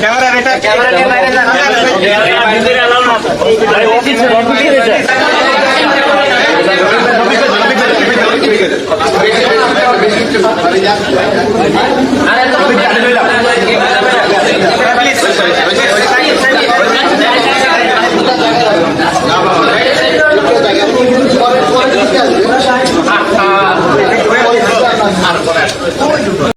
camera রেটা camera যান